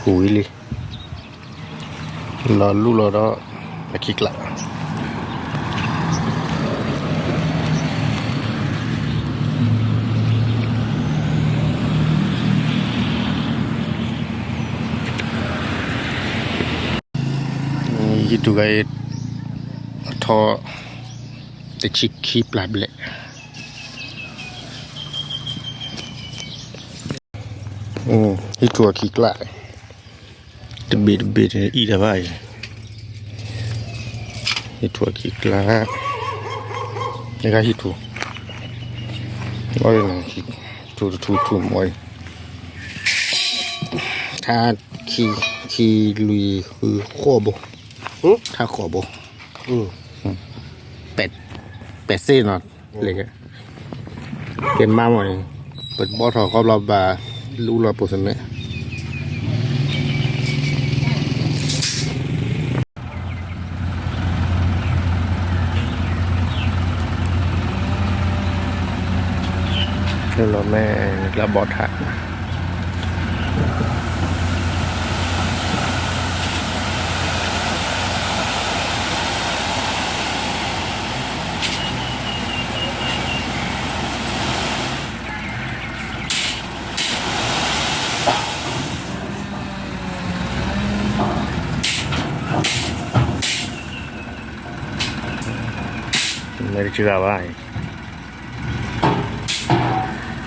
ขู่อีลีรอลูกรอดอมาคิกละยี่ตัวไอ้ทอติชิกคีปลาเบลอืมยี่ตัวคิกละ lại Gitu guys Atau The chicky blable Ừ, hít chùa kịch lại Đặc biệt đặc biệt là y là vậy Hít chùa kịch lại Đây là hít chùa Ôi là hít chùa chùa chùa mồi ถ้าขี่ขี่ลุยคือขั้วบถ้าขอบอืมเป็ดเป็ดซี่เนาะอะไรเงี้ยเกมมาหมดเลยเปิดบอสถอดครอบรอบบารู้รอยปวดสมัย นี่เราแม่แล้วบอสถักไม่ได้เชื่อว่าแต่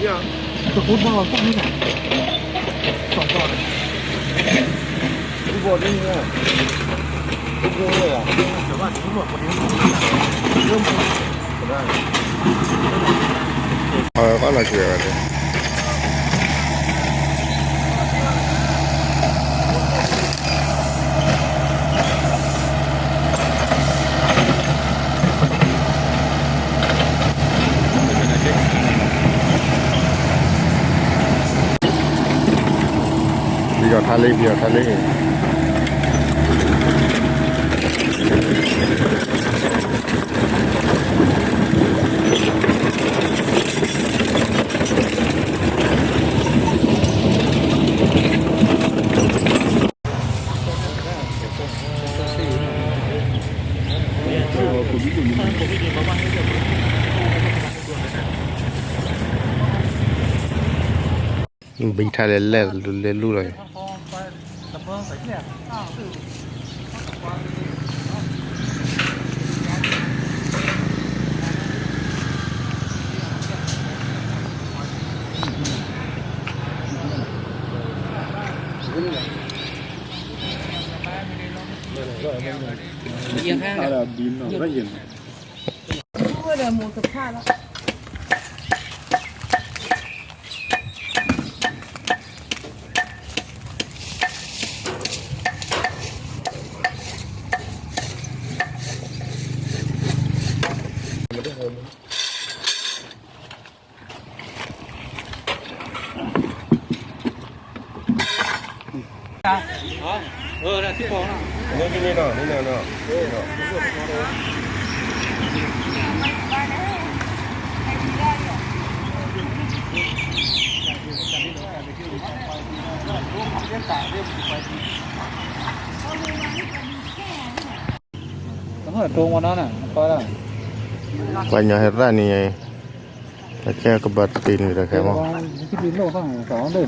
แค่กว่าอะแค่กว่าเล็กแค่เอาน้ำมันโออะไรเคเพิ่โอ วทะเลเบียวทะเลบินทะเลเล่นเล่นลู่เลย เอียงข้างเอาเนี่ย แบบดินเอาได้ยิน เพื่อเดินมูลกับข้าวแล้ว nó là trung của nó nè coi là quay nhà hết ra nè này. Là kia cái bật tin rồi cái mà cái pin đâu không? Có được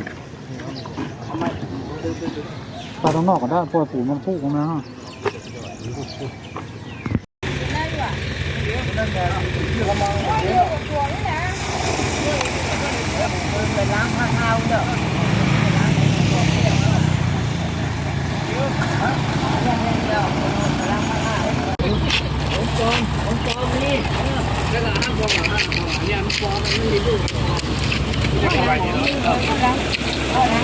ปลาต้องนอกก็ได้ปล่อยปูมันพุ่งนะฮะไปล้างผ้าเท้าเด้อเนี่ยมันฟองมันไม่ดีด้วย